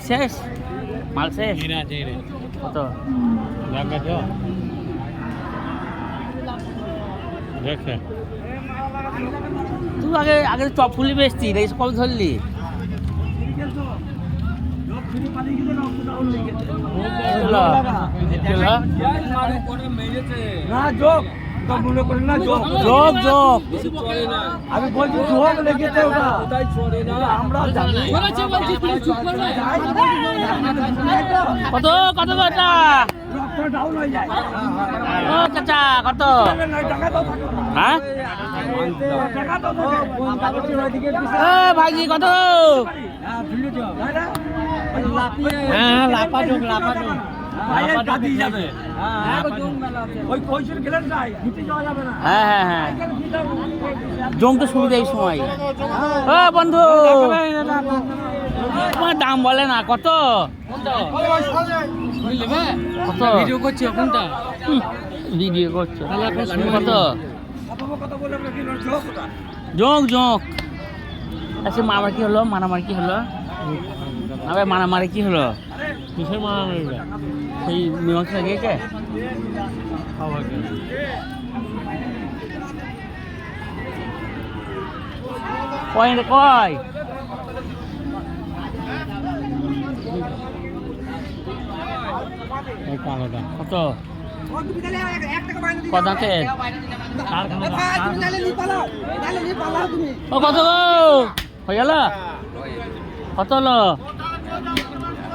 শেষ মাল শেষ? কত? তুই আগে আগে চপ ফুলি বেচতি এই কবে ধরলি? না যোগ মনে করেন না আমি বলছি যোগ লেগেছে ওটা আমরা কত কত কত রক্ত ডাউন হয়ে যায় ও চাচা কত। হ্যাঁ? ভাইজি কত? হ্যাঁ লাপা যোগ লাপা যোগ ভাইয়ের দাদি যাবে। ওই পয়সার গেলেন নাই নিতে যাওয়া যাবে না। হ্যাঁ হ্যাঁ হ্যাঁ। জং তো সুবিধা এই সময়। ও বন্ধু। তোমার দাম বলে না কত? কত? ভিডিও করছ কোনটা? ভিডিও করছ। কত? জোঁক জোঁক আচ্ছা মারামারি কি হলো? মারামারি কি হলো? মারামারি কি হলো? কিসের মারামারি সেই মীমাংসা গিয়েছে কয় কয়? কত? কত আছে? ও কত হয়ে গেল? কত হলো?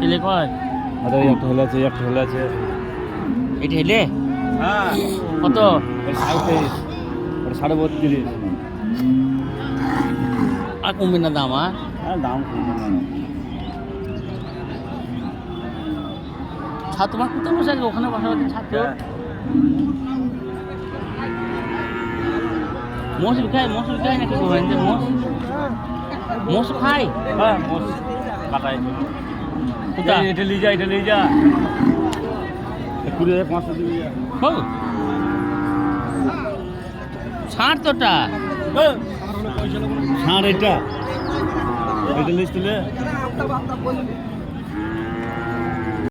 হেলে কয়? আরে একটা হলে আছে একটা হলে আছে। এটা হেলে? হ্যাঁ। কত? সাঁত্রিশ সাড়ে বত্রিশ। আর কমবে না দাম আর হ্যাঁ দাম কমবে না। ছাদ তোমার কোথায় বসে আছে ওখানে বসা আছে তো মোষ খায় মোষ খায় নাকি গোবিন্দ মোষ? মোষ খায়? হ্যাঁ মোষ। কাটাই কোথায়? এটা নিয়ে যা এটা নিয়ে যা। কুড়ি হাজার পাঁচশো দিবি যা। ছাড় তোটা। ছাড় এটা। এটা লিস্ট